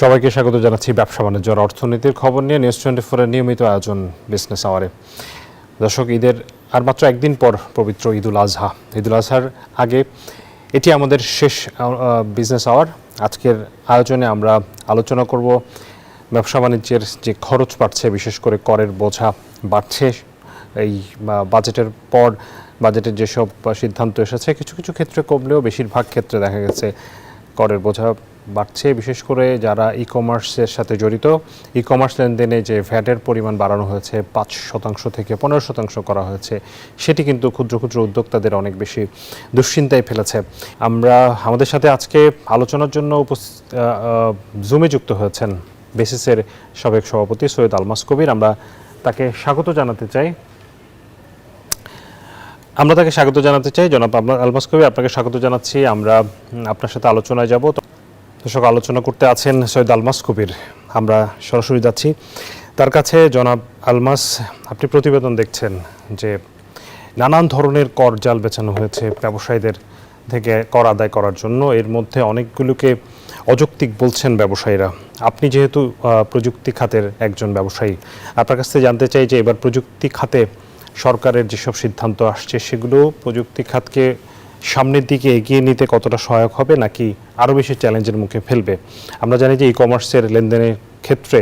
সবাইকে স্বাগত জানাচ্ছি ব্যবসা বাণিজ্যর অর্থনীতির খবর নিয়ে নিউজ টোয়েন্টি ফোরের নিয়মিত আয়োজন বিজনেস আওয়ারে দর্শক, ঈদের আর মাত্র একদিন পর পবিত্র ঈদুল আজহা। ঈদুল আজহার আগে এটি আমাদের শেষ বিজনেস আওয়ার আজকের আয়োজনে আমরা আলোচনা করব ব্যবসা বাণিজ্যের যে খরচ বাড়ছে, বিশেষ করে করের বোঝা বাড়ছে। এই বাজেটের পর বাজেটের যেসব সিদ্ধান্ত এসেছে, কিছু কিছু ক্ষেত্রে কমলেও বেশিরভাগ ক্ষেত্রে দেখা গেছে করের বোঝা বাড়ছে, বিশেষ করে যারা ই কমার্সের সাথে জড়িত। ই কমার্স লেনদেনে যে ভ্যাটের পরিমাণ বাড়ানো হয়েছে, পাঁচ শতাংশ থেকে পনেরো শতাংশ করা হয়েছে, সেটি কিন্তু ক্ষুদ্র ক্ষুদ্র উদ্যোক্তাদের অনেক বেশি দুশ্চিন্তায় ফেলেছে। আমরা, আমাদের সাথে আজকে আলোচনার জন্য উপস্থিত জুমে যুক্ত হয়েছেন বেসিসের সাবেক সভাপতি সৈয়দ আলমাস কবির। আমরা তাকে স্বাগত জানাতে চাই। আমরা তাকে স্বাগত জানাতে চাই। জনাব আলমাস কবি আপনাকে স্বাগত জানাচ্ছি। আমরা আপনার সাথে আলোচনায় যাব। দর্শক আলোচনা করতে আছেন সৈয়দ আলমাস কবির। আমরা সরাসরি যাচ্ছি। তার কাছে জনাব আলমাস, আপনি প্রতিবেদন দেখছেন যে নানান ধরনের কর জাল বেচানো হয়েছে ব্যবসায়ীদের থেকে কর আদায় করার জন্য। এর মধ্যে অনেকগুলোকে অযৌক্তিক বলছেন ব্যবসায়ীরা। আপনি যেহেতু প্রযুক্তি খাতের একজন ব্যবসায়ী, আপনার কাছ থেকে জানতে চাই যে এবার প্রযুক্তি খাতে সরকারের যেসব সিদ্ধান্ত আসছে, সেগুলো প্রযুক্তি খাতকে সামনের দিকে এগিয়ে নিতে কতটা সহায়ক হবে নাকি আরও বেশি চ্যালেঞ্জের মুখে ফেলবে? আমরা জানি যে ই কমার্সের লেনদেনের ক্ষেত্রে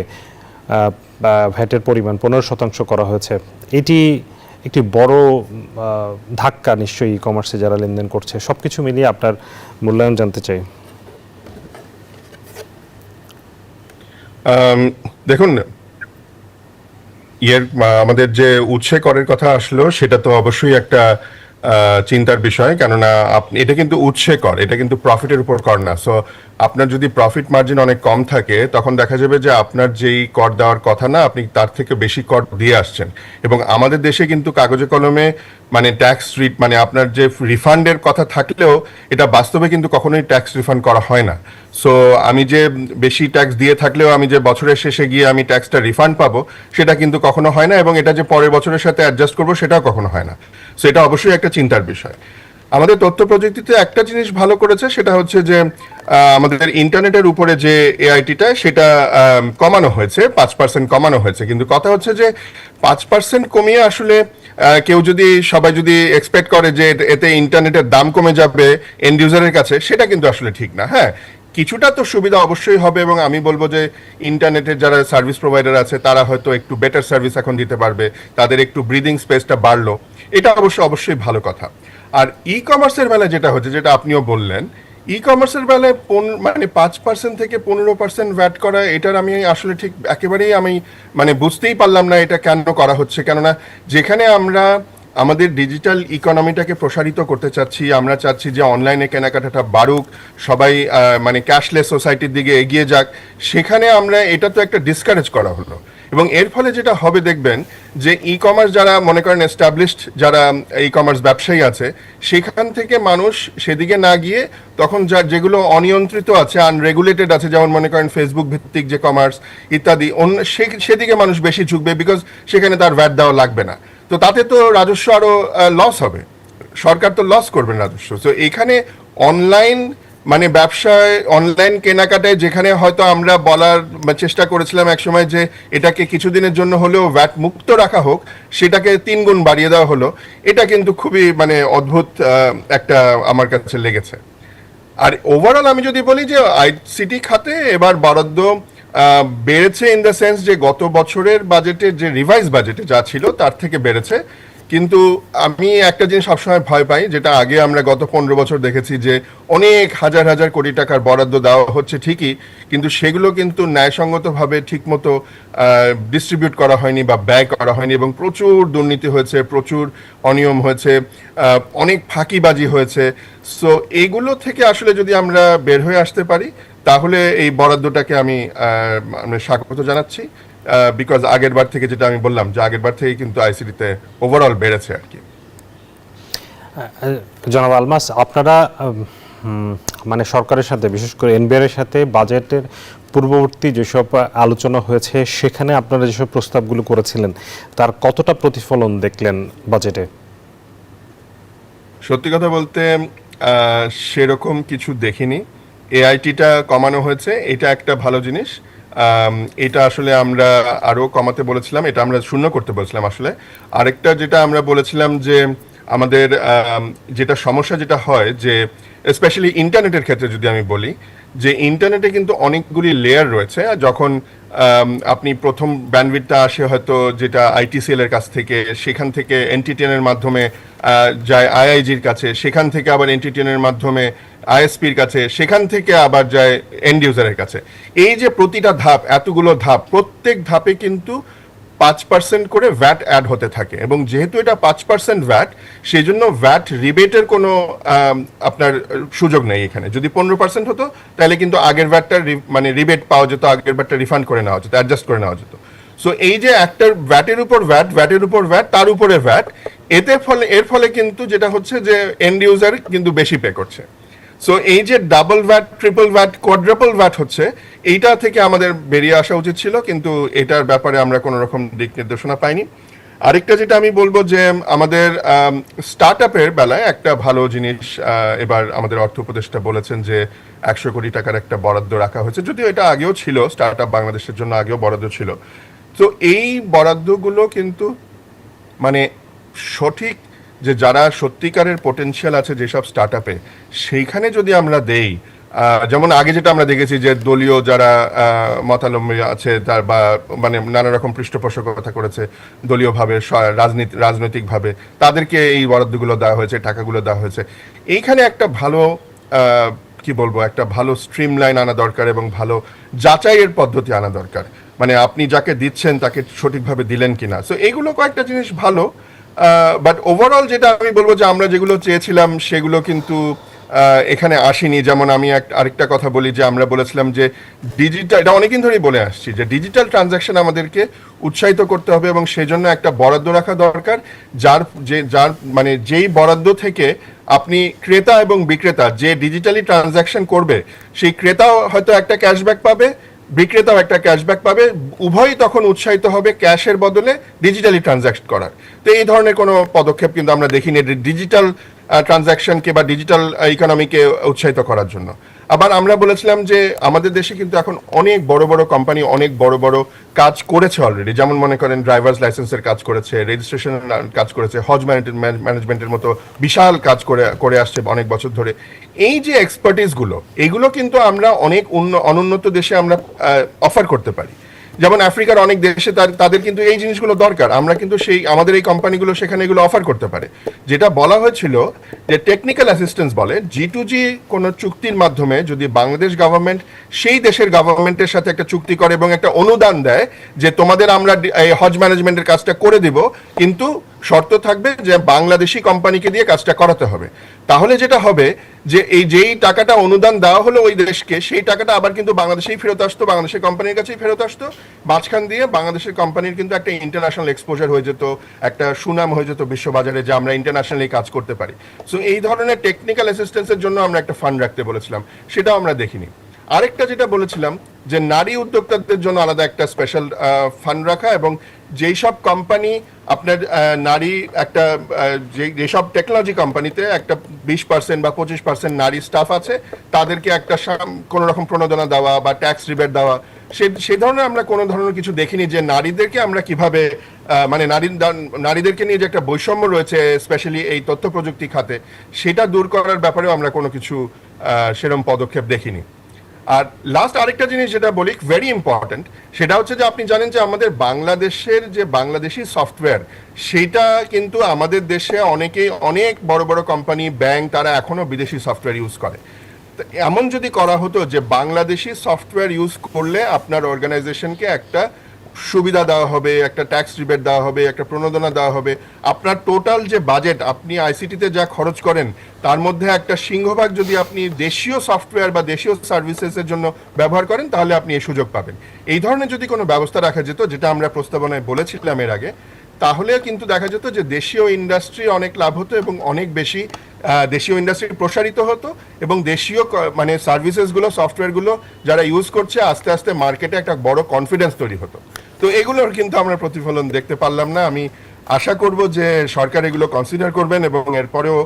ভ্যাটের পরিমাণ পনেরো শতাংশ করা হয়েছে। এটি একটি বড় ধাক্কা নিশ্চয়ই ই কমার্সে যারা লেনদেন করছে। সব কিছু মিলিয়ে আপনার মূল্যায়ন জানতে চাই। দেখুন, ইয়ের আমাদের যে উৎসে করের কথা আসলো, সেটা তো অবশ্যই একটা চিন্তার বিষয়, কেননা আপনি এটা কিন্তু উৎসে কর, এটা কিন্তু প্রফিটের উপর কর না। সো আপনার যদি প্রফিট মার্জিন অনেক কম থাকে, তখন দেখা যাবে যে আপনার যেই কর দেওয়ার কথা না, আপনি তার থেকে বেশি কর দিয়ে আসছেন। এবং আমাদের দেশে কিন্তু কাগজে কলমে মানে ট্যাক্স রিট মানে আপনার যে রিফান্ডের কথা থাকলেও, এটা বাস্তবে কিন্তু কখনোই ট্যাক্স রিফান্ড করা হয় না। সো আমি যে বেশি ট্যাক্স দিয়ে থাকলেও, আমি যে বছরের শেষে গিয়ে আমি ট্যাক্সটা রিফান্ড পাবো, সেটা কিন্তু কখনো হয় না, এবং এটা যে পরের বছরের সাথে অ্যাডজাস্ট করব, সেটাও কখনো হয় না। সো এটা অবশ্যই একটা চিন্তার বিষয়। আমাদের তথ্য প্রযুক্তিতে একটা জিনিস ভালো করেছে, সেটা হচ্ছে যে আমাদের ইন্টারনেটের উপরে যে এআইটিটা, সেটা কমানো হয়েছে, পাঁচ পার্সেন্ট কমানো হয়েছে। কিন্তু কথা হচ্ছে যে, পাঁচ পার্সেন্ট কমিয়ে আসলে কেউ যদি, সবাই যদি এক্সপেক্ট করে যে, এতে- ইন্টারনেটের দাম কমে যাবে এন্ড ইউজারের কাছে, সেটা কিন্তু আসলে ঠিক না হ্যাঁ? কিছুটা তো সুবিধা অবশ্যই হবে এবং আমি বলব যে, ইন্টারনেটের যারা সার্ভিস প্রোভাইডার আছে, তারা হয়তো একটু বেটার সার্ভিস এখন দিতে পারবে, তাদের একটু ব্রিদিং স্পেসটা বাড়লো। এটা অবশ্য, অবশ্যই ভালো কথা। আর ই কমার্সের বেলায় যেটা হচ্ছে, যেটা আপনিও বললেন ই কমার্সের বেলায় মানে পাঁচ পার্সেন্ট থেকে পনেরো পার্সেন্ট ভ্যাট করা, এটার আমি আসলে ঠিক একেবারেই আমি মানে বুঝতেই পারলাম না এটা কেন করা হচ্ছে। কেননা যেখানে আমরা আমাদের ডিজিটাল ইকোনমিটাকে প্রসারিত করতে চাচ্ছি, আমরা চাচ্ছি যে অনলাইনে কেনাকাটাটা বাড়ুক, সবাই মানে ক্যাশলেস সোসাইটির দিকে এগিয়ে যাক, সেখানে আমরা, এটা তো একটা ডিসকারেজ করা হলো। এবং এর ফলে যেটা হবে দেখবেন যে ই কমার্স যারা মনে করেন এস্টাবলিশড যারা ই কমার্স ব্যবসায়ী আছে, সেখান থেকে মানুষ সেদিকে না গিয়ে তখন যা যেগুলো অনিয়ন্ত্রিত আছে আনরেগুলেটেড আছে, যেমন মনে করেন ফেসবুক ভিত্তিক যে কমার্স ইত্যাদি অন্য সেদিকে মানুষ বেশি ঝুঁকবে বিকজ সেখানে তার ভ্যাট দেওয়া লাগবে না। তো তাতে তো রাজস্ব আরও লস হবে। সরকার তো লস করবেন রাজস্ব। তো এখানে অনলাইন মানে ব্যবসায় অনলাইন কেনাকাটায় যেখানে হয়তো আমরা বলার চেষ্টা করেছিলাম একসময় যে এটাকে কিছুদিনের জন্য হলেও ভ্যাট মুক্ত রাখা হোক, সেটাকে তিন গুণ বাড়িয়ে দেওয়া হলো, এটা কিন্তু খুবই মানে অদ্ভুত একটা আমার কাছে লেগেছে। আর ওভারঅল আমি যদি বলি যে আইসিটি খাতে এবার বরাদ্দ বেড়েছে ইন দ্য সেন্স যে গত বছরের বাজেটে যে রিভাইজ বাজেটে যা ছিল, তার থেকে বেড়েছে। কিন্তু আমি একটা জিনিস সবসময় ভয় পাই, যেটা আগে আমরা গত পনেরো বছর দেখেছি যে অনেক হাজার হাজার কোটি টাকার বরাদ্দ দেওয়া হচ্ছে ঠিকই, কিন্তু সেগুলো কিন্তু ন্যায়সঙ্গতভাবে ঠিকমতো ডিস্ট্রিবিউট করা হয়নি বা ব্যয় করা হয়নি এবং প্রচুর দুর্নীতি হয়েছে, প্রচুর অনিয়ম হয়েছে অনেক ফাঁকিবাজি হয়েছে। সো এইগুলো থেকে আসলে যদি আমরা বের হয়ে আসতে পারি, তাহলে এই বরাদ্দটাকে আমি মানে স্বাগত জানাচ্ছি। বিকজ আগের বার থেকে যেটা আমি বললাম যে আগের বার থেকে কিন্তু আইসিডিতে ওভারঅল বেড়েছে আর কি। জনাব আলমাস আপনারা মানে সরকারের সাথে বিশেষ করে এনবিআর এর সাথে বাজেটের পূর্ববর্তী যেসব আলোচনা হয়েছে সেখানে আপনারা যেসব প্রস্তাবগুলো করেছিলেন তার কতটা প্রতিফলন দেখলেন বাজেটে? সত্যি কথা বলতে সেরকম কিছু দেখিনি। এআইটিটা কমানো হয়েছে এটা একটা ভালো জিনিস। এটা আসলে আমরা আরও কমাতে বলেছিলাম, এটা আমরা শূন্য করতে বলেছিলাম আসলে। আরেকটা যেটা আমরা বলেছিলাম যে আমাদের যেটা সমস্যা যেটা হয় যে স্পেশালি ইন্টারনেটের ক্ষেত্রে যদি আমি বলি, যে ইন্টারনেটে কিন্তু অনেকগুলি লেয়ার রয়েছে। যখন আপনি প্রথম ব্যান্ডউইথটা আসে হয়তো যেটা আইটিসিএল এর কাছ থেকে, সেখান থেকে এনটিটিএন এর মাধ্যমে যায় আইআইজির কাছে, সেখান থেকে আবার এনটিটিএন এর মাধ্যমে আইএসপির কাছে, সেখান থেকে আবার যায় এন্ড ইউজারের কাছে। এই যে প্রতিটা ধাপ, এতগুলো ধাপ, প্রত্যেক ধাপে কিন্তু পাঁচ পার্সেন্ট করে ভ্যাট অ্যাড হতে থাকে। এবং যেহেতু এটা পাঁচ পার্সেন্ট ভ্যাট সেই জন্য ভ্যাট রিবেটের কোনো আপনার সুযোগ নেই এখানে। যদি পনেরো পার্সেন্ট হতো, তাহলে কিন্তু আগের ভ্যাটটা মানে রিবেট পাওয়া যেত, আগের ভ্যাটটা রিফান্ড করে নেওয়া যেত অ্যাডজাস্ট করে নেওয়া যেত। সো এই যে একটা ভ্যাটের উপর ভ্যাট ভ্যাটের উপর ভ্যাট তার উপরে ভ্যাট এতে ফলে, এর ফলে কিন্তু যেটা হচ্ছে যে এন্ড ইউজার কিন্তু বেশি পে করছে। সো এই যে double VAT triple VAT quadruple VAT হচ্ছে, এইটা থেকে আমাদের বেরিয়ে আসা উচিত ছিল, কিন্তু এটার ব্যাপারে আমরা কোনো রকম দিক নির্দেশনা পাইনি। আরেকটা যেটা আমি বলব যে, আমাদের স্টার্ট আপের বেলায় একটা ভালো জিনিস এবার আমাদের অর্থ উপদেষ্টা বলেছেন যে, একশো কোটি টাকার একটা বরাদ্দ রাখা হয়েছে, যদিও এটা আগেও ছিল স্টার্ট আপ বাংলাদেশের জন্য আগেও বরাদ্দ ছিল। তো এই বরাদ্দগুলো কিন্তু মানে সঠিক যে যারা সত্যিকারের পোটেনশিয়াল আছে যেসব স্টার্ট আপে সেইখানে যদি আমরা দেই যেমন আগে যেটা আমরা দেখেছি যে দলীয় যারা মতালম্বী আছে তার বা মানে নানা রকম পৃষ্ঠপোষকতা করেছে, দলীয়ভাবে রাজনীতি, রাজনৈতিকভাবে, তাদেরকে এই বরাদ্দগুলো দেওয়া হয়েছে, টাকাগুলো দেওয়া হয়েছে। এইখানে একটা ভালো কি বলব, একটা ভালো স্ট্রিমলাইন আনা দরকার এবং ভালো যাচাইয়ের পদ্ধতি আনা দরকার। মানে আপনি যাকে দিচ্ছেন তাকে সঠিকভাবে দিলেন কিনা। সো এইগুলো কয়েকটা জিনিস ভালো। বাট ওভারঅল যেটা আমি বলব যে আমরা যেগুলো চেয়েছিলাম সেগুলো কিন্তু এখানে আসেনি। যেমন আমি আরেকটা কথা বলি যে আমরা বলেছিলাম যে ডিজিটাল এটা অনেকদিন ধরেই বলে আসছি যে ডিজিটাল ট্রানজাকশন আমাদেরকে উৎসাহিত করতে হবে এবং সেজন্য একটা বরাদ্দ রাখা দরকার। যার যে যার মানে যেই বরাদ্দ থেকে আপনি ক্রেতা এবং বিক্রেতা যে ডিজিটালি ট্রানজাকশন করবে, সেই ক্রেতাও হয়তো একটা ক্যাশব্যাক পাবে বিক্রেতাও একটা ক্যাশব্যাক পাবে। উভয়ই তখন উৎসাহিত হবে ক্যাশের বদলে ডিজিটালি ট্রানজ্যাকশন করার। তো এই ধরনের কোনো পদক্ষেপ কিন্তু আমরা দেখিনি ডিজিটাল ট্রানজ্যাকশনকে বা ডিজিটাল ইকোনমিকে উৎসাহিত করার জন্য। আবার আমরা বলেছিলাম যে আমাদের দেশে কিন্তু এখন অনেক বড় বড় কোম্পানি অনেক বড় বড় কাজ করেছে অলরেডি যেমন মনে করেন ড্রাইভার্স লাইসেন্সের কাজ করেছে রেজিস্ট্রেশন কাজ করেছে, হজ ম্যানেজমেন্টের মতো বিশাল কাজ করে করে আসছে অনেক বছর ধরে। এই যে এক্সপার্টিসগুলো এইগুলো কিন্তু আমরা অনেক অনুন্নত দেশে আমরা অফার করতে পারি। যেমন আফ্রিকার অনেক দেশে তাদের কিন্তু এই জিনিসগুলো দরকার। আমরা কিন্তু সেই আমাদের এই কোম্পানিগুলো সেখানে এগুলো অফার করতে পারে। যেটা বলা হয়েছিল যে টেকনিক্যাল অ্যাসিস্ট্যান্স বলে জি টু জি কোনো চুক্তির মাধ্যমে যদি বাংলাদেশ গভর্নমেন্ট সেই দেশের গভর্নমেন্টের সাথে একটা চুক্তি করে এবং একটা অনুদান দেয় যে তোমাদের আমরা এই হজ ম্যানেজমেন্টের কাজটা করে দিব, কিন্তু শর্ত থাকবে যে বাংলাদেশি কোম্পানিকে দিয়ে কাজটা করাতে হবে। তাহলে যেটা হবে যে এই যেই টাকাটা অনুদান দেওয়া হলো ওই দেশকে, সেই টাকাটা আবার কিন্তু বাংলাদেশেই ফেরত আসতো, বাংলাদেশের কোম্পানির কাছেই ফেরত আসতো। মাঝখান দিয়ে বাংলাদেশের কোম্পানির কিন্তু একটা ইন্টারন্যাশনাল এক্সপোজার হয়ে যেত, একটা সুনাম হয়ে যেত বিশ্ববাজারে যে আমরা ইন্টারন্যাশনালি কাজ করতে পারি। সো এই ধরনের টেকনিক্যাল অ্যাসিস্ট্যান্সের জন্য আমরা একটা ফান্ড রাখতে বলেছিলাম, সেটাও আমরা দেখিনি। আরেকটা যেটা বলেছিলাম যে নারী উদ্যোক্তাদের জন্য আলাদা একটা স্পেশাল ফান্ড রাখা এবং যেই সব কোম্পানি আপনার নারী একটা যেসব টেকনোলজি কোম্পানিতে একটা বিশ পার্সেন্ট বা পঁচিশ পার্সেন্ট নারী স্টাফ আছে তাদেরকে একটা কোনো রকম প্রণোদনা দেওয়া বা ট্যাক্স রিবেট দেওয়া সে সে ধরনের আমরা কোনো ধরনের কিছু দেখিনি যে নারীদেরকে আমরা কীভাবে মানে নারী নারীদেরকে নিয়ে যে একটা বৈষম্য রয়েছে স্পেশালি এই তথ্য প্রযুক্তি খাতে সেটা দূর করার ব্যাপারেও আমরা কোনো কিছু আহ, সেরকম পদক্ষেপ দেখিনি। আর লাস্ট আরেকটা জিনিস যেটা বলি ভেরি ইম্পর্টেন্ট সেটা হচ্ছে যে আপনি জানেন যে আমাদের বাংলাদেশের যে বাংলাদেশি সফটওয়্যার সেটা কিন্তু আমাদের দেশে অনেকেই, অনেক বড় বড় কোম্পানি ব্যাংক তারা এখনও বিদেশি সফটওয়্যার ইউজ করে। এমন যদি করা হতো যে বাংলাদেশি সফটওয়্যার ইউজ করলে আপনার অর্গানাইজেশনকে একটা সুবিধা দেওয়া হবে, একটা ট্যাক্স রিবেট দেওয়া হবে, একটা প্রণোদনা দেওয়া হবে। আপনার টোটাল যে বাজেট আপনি আইসিটিতে যা খরচ করেন, তার মধ্যে একটা সিংহভাগ যদি আপনি দেশীয় সফটওয়্যার বা দেশীয় সার্ভিসেসের জন্য ব্যবহার করেন, তাহলে আপনি এই সুযোগ পাবেন। এই ধরনের যদি কোনো ব্যবস্থা রাখা যেত, যেটা আমরা প্রস্তাবনায় বলেছিলাম এর আগে, তাহলে কিন্তু দেখা যেত যে দেশীয় ইন্ডাস্ট্রি অনেক লাভ হতো এবং অনেক বেশি দেশীয় ইন্ডাস্ট্রি প্রসারিত হতো এবং দেশীয় মানে সার্ভিসেসগুলো সফটওয়্যারগুলো যারা ইউজ করছে, আস্তে আস্তে মার্কেটে একটা বড় কনফিডেন্স তৈরি হতো। তো এগুলোর কিন্তু আমরা প্রতিফলন দেখতে পারলাম না। আমি আশা করব যে সরকার এগুলো কনসিডার করবেন এবং এরপরেও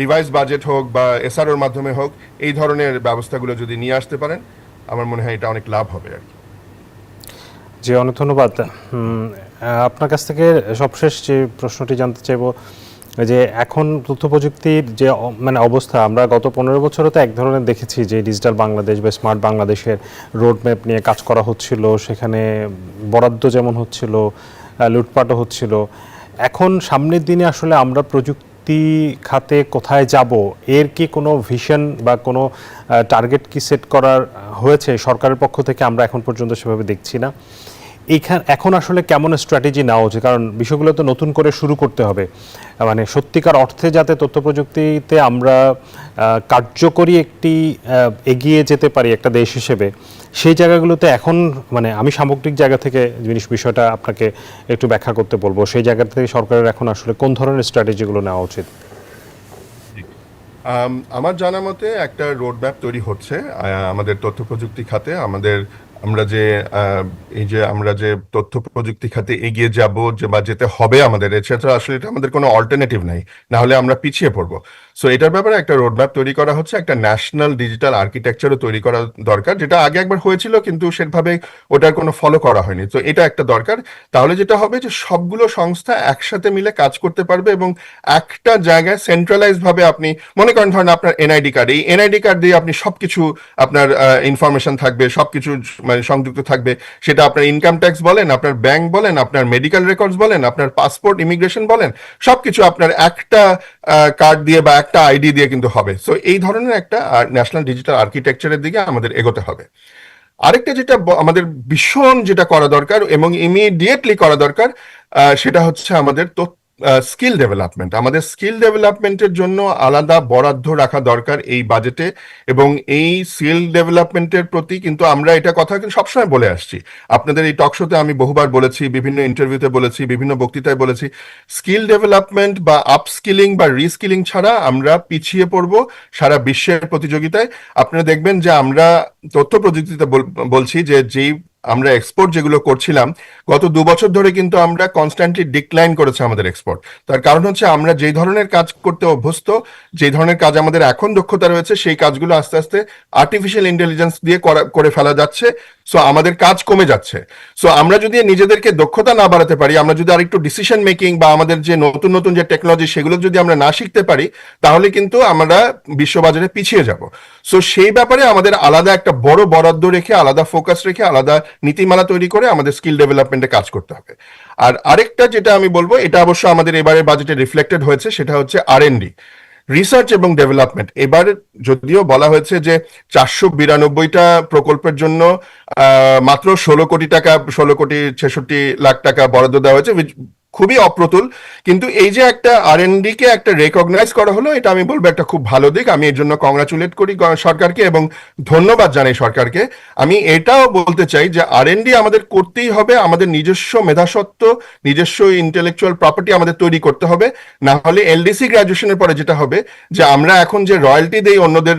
রিভাইজ বাজেট হোক বা এসআরওর মাধ্যমে হোক, এই ধরনের ব্যবস্থাগুলো যদি নিয়ে আসতে পারেন, আমার মনে হয় এটা অনেক লাভ হবে আর কি। জি, অনেক ধন্যবাদ। আপনার কাছ থেকে সবশেষ যে প্রশ্নটি জানতে চাইব যে এখন তথ্য প্রযুক্তির যে মানে অবস্থা, আমরা গত পনেরো বছরও তো এক ধরনের দেখেছি যে ডিজিটাল বাংলাদেশ বা স্মার্ট বাংলাদেশের রোড ম্যাপ নিয়ে কাজ করা হচ্ছিল, সেখানে বরাদ্দ যেমন হচ্ছিল লুটপাটও হচ্ছিল। এখন সামনের দিনে আসলে আমরা প্রযুক্তি খাতে কোথায় যাব, এর কি কোনো ভিশন বা কোনো টার্গেট কি সেট করার, হয়েছে? সরকারের পক্ষ থেকে আমরা এখন পর্যন্ত সেভাবে দেখছি না। এইখান এখন আসলে কেমন স্ট্র্যাটেজি নেওয়া উচিত? কারণ বিষয়গুলো তো নতুন করে শুরু করতে হবে। মানে সত্যিকার অর্থে যাতে তথ্য প্রযুক্তিতে আমরা কার্যকরী একটি এগিয়ে যেতে পারি একটা দেশ হিসেবে, সেই জায়গাগুলোতে এখন মানে আমি সামগ্রিক জায়গা থেকে জিনিস বিষয়টা আপনাকে একটু ব্যাখ্যা করতে বলব। সেই জায়গা থেকে সরকারের এখন আসলে কোন ধরনের স্ট্র্যাটেজিগুলো নেওয়া উচিত? আমার জানা মতে একটা রোড ম্যাপ তৈরি হচ্ছে আমাদের তথ্য প্রযুক্তি খাতে, আমাদের আমরা যে এই যে আমরা যে তথ্য প্রযুক্তি খাতে এগিয়ে যাব যে বা যেতে হবে আমাদের, এছাড়া আসলে এটা আমাদের কোনো অল্টারনেটিভ নাই। না হলে আমরা পিছিয়ে পড়ব। সো এটার ব্যাপারে একটা রোড ম্যাপ তৈরি করা হচ্ছে, একটা ন্যাশনাল ডিজিটাল আর্কিটেকচারও তৈরি করা দরকার, যেটা আগে একবার হয়েছিল, কিন্তু সেভাবে ওটার কোনো ফলো করা হয়নি। তো এটা একটা দরকার। তাহলে যেটা হবে যে, সবগুলো সংস্থা একসাথে মিলে কাজ করতে পারবে এবং একটা জায়গায় সেন্ট্রালাইজ ভাবে আপনি, মনে করেন ধরেন আপনার এনআইডি কার্ড এই এনআইডি কার্ড দিয়ে আপনি সবকিছু, আপনার ইনফরমেশন থাকবে, সবকিছু মানে সংযুক্ত থাকবে। সেটা আপনার ইনকাম ট্যাক্স বলেন, আপনার ব্যাংক বলেন, আপনার মেডিকেল রেকর্ডস বলেন, আপনার পাসপোর্ট ইমিগ্রেশন বলেন, সবকিছু আপনার একটা কার্ড দিয়ে বা একটা আইডি দিয়ে কিন্তু হবে। সো এই ধরনের একটা ন্যাশনাল ডিজিটাল আর্কিটেকচারের দিকে আমাদের এগোতে হবে। আরেকটা যেটা আমাদের ভীষণ যেটা করা দরকার এবং ইমিডিয়েটলি করা দরকার সেটা হচ্ছে আমাদের স্কিল ডেভেলপমেন্ট আমাদের স্কিল ডেভেলপমেন্টের জন্য আলাদা বরাদ্দ রাখা দরকার এই বাজেটে এবং এই স্কিল ডেভেলপমেন্টের প্রতি কিন্তু আমরা এটা কথা সবসময় বলে আসছি। আপনাদের এই টক শোতে আমি বহুবার বলেছি, বিভিন্ন ইন্টারভিউতে বলেছি, বিভিন্ন বক্তৃতায় বলেছি স্কিল ডেভেলপমেন্ট বা আপস্কিলিং বা রিস্কিলিং ছাড়া আমরা পিছিয়ে পড়ব সারা বিশ্বের প্রতিযোগিতায়। আপনারা দেখবেন যে আমরা তথ্য প্রযুক্তিতে বল- বলছি যে যেই আমরা এক্সপোর্ট যেগুলো করছিলাম, গত দু বছর ধরে কিন্তু আমরা কনস্ট্যান্টলি ডিক্লাইন করেছে আমাদের এক্সপোর্ট তার কারণ হচ্ছে আমরা যে ধরনের কাজ করতে অভ্যস্ত যে ধরনের কাজ আমাদের এখন দক্ষতা রয়েছে, সেই কাজগুলো আস্তে আস্তে আর্টিফিশিয়াল ইন্টেলিজেন্স দিয়ে করা- ফেলা যাচ্ছে। সো আমাদের কাজ কমে যাচ্ছে। সো আমরা যদি নিজেদেরকে দক্ষতা না বাড়াতে পারি, আমরা যদি আরেকটু ডিসিশন মেকিং বা আমাদের যে নতুন নতুন যে টেকনোলজি সেগুলো যদি আমরা না শিখতে পারি, তাহলে কিন্তু আমরা বিশ্ববাজারে পিছিয়ে যাব। সো সেই ব্যাপারে আমাদের আলাদা একটা বড় বরাদ্দ রেখে, আলাদা ফোকাস রেখে, আলাদা নীতিমালা তৈরি করে আমাদের স্কিল ডেভেলপমেন্টে কাজ করতে হবে। আর আরেকটা যেটা আমি বলব, এটা অবশ্য আমাদের এবারের বাজেটে রিফ্লেক্টেড হয়েছে, সেটা হচ্ছে আর রিসার্চ এবং ডেভেলপমেন্ট এবার যদিও বলা হয়েছে যে চারশো বিরানব্বইটা প্রকল্পের জন্য মাত্র ষোলো কোটি টাকা, ষোলো কোটি ছেষট্টি লাখ টাকা বরাদ্দ দেওয়া হয়েছে খুবই অপ্রতুল। কিন্তু এই যে একটা আর কে একটা রেকগনাইজ করা হলো, এটা আমি বলব একটা খুব ভালো দিক। আমি এর জন্য কংগ্রাচুলেট করি সরকারকে এবং ধন্যবাদ জানাই সরকারকে। আমি এটাও বলতে চাই যে আর আমাদের করতেই হবে, আমাদের নিজস্ব মেধাসত্ব নিজস্ব ইন্টেলেকচুয়াল প্রপার্টি আমাদের তৈরি করতে হবে। না হলে এলডিসি গ্রাজুয়েশনের পরে যেটা হবে, যে আমরা এখন যে রয়্যালটি দেই অন্যদের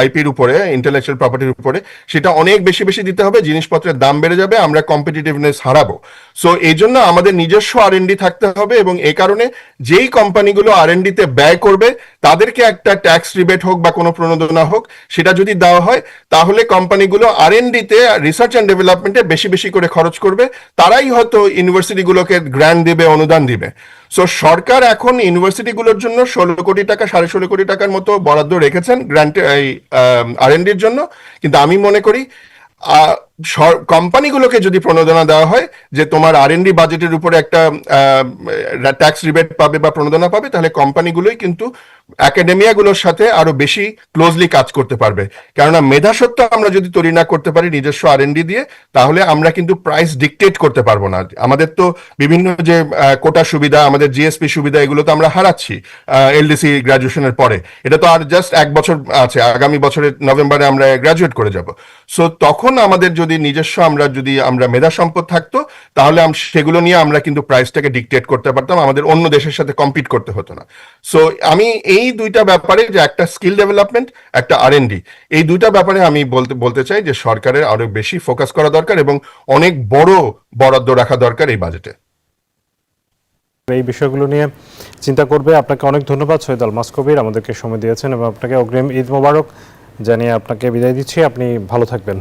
আইপির উপরে ইন্টেলেকচুয়াল প্রপার্টির উপরে, সেটা অনেক বেশি বেশি দিতে হবে, জিনিসপত্রের দাম বেড়ে যাবে, আমরা কম্পিটিটিভনেস হারাবো। সো এই জন্য আমাদের নিজস্ব আর থাকতে হবে এবং এই কারণে যেই কোম্পানিগুলো আর তে ব্যয় করবে, তাদেরকে একটা ট্যাক্স রিবেট হোক বা কোনো প্রণোদনা হোক, সেটা যদি দেওয়া হয়, তাহলে কোম্পানিগুলো আর তে রিসার্চ অ্যান্ড ডেভেলপমেন্টে বেশি বেশি করে খরচ করবে। তারাই হয়তো ইউনিভার্সিটিগুলোকে গ্র্যান্ড দিবে, অনুদান দিবে। সো সরকার এখন ইউনিভার্সিটিগুলোর জন্য ষোলো কোটি টাকা, সাড়ে ষোলো কোটি টাকার মতো বরাদ্দ রেখেছেন গ্র্যান্ট এই আর জন্য। কিন্তু আমি মনে করি কোম্পানিগুলোকে যদি প্রণোদনা দেওয়া হয়, যে তোমার আর এন ডি বাজেটের উপরে একটা ট্যাক্স রিবেট পাবে বা প্রণোদনা পাবে, তাহলে কোম্পানিগুলোই কিন্তু একাডেমিয়াগুলোর সাথে আরও বেশি ক্লোজলি কাজ করতে পারবে। কেননা মেধাসত্ব আমরা যদি তৈরি না করতে পারি নিজস্ব আর এন ডি দিয়ে, তাহলে আমরা কিন্তু প্রাইস ডিকটেট করতে পারব না। আমাদের তো বিভিন্ন যে কোটা সুবিধা, আমাদের জিএসপি সুবিধা, এগুলো তো আমরা হারাচ্ছি এলডিসি গ্রাজুয়েশনের পরে। এটা তো আর জাস্ট এক বছর আছে, আগামী বছরের নভেম্বরে আমরা গ্রাজুয়েট করে যাব। সো তখন আমাদের যদি নিজস্ব আমরা যদি আমরা মেধা সম্পদ থাকতো, তাহলে সেগুলো নিয়ে আমরা কিন্তু প্রাইসটাকে ডিকটেট করতে পারতাম, আমাদের অন্য দেশের সাথে কম্পিট করতে হতো না। সো আমি এই দুইটা ব্যাপারে যে একটা স্কিল ডেভেলপমেন্ট একটা আর এই দুইটা ব্যাপারে আমি বলতে বলতে চাই যে সরকারের আরও বেশি ফোকাস করা দরকার এবং অনেক বড় বরাদ্দ রাখা দরকার এই বাজেটে এই বিষয়গুলো নিয়ে চিন্তা করবে। আপনাকে অনেক ধন্যবাদ সৈয়দ আল মাসকবির আমাদেরকে সময় দিয়েছেন এবং আপনাকে অগ্রিম ঈদ মোবারক জানিয়ে আপনাকে বিদায় দিচ্ছি। আপনি ভালো থাকবেন।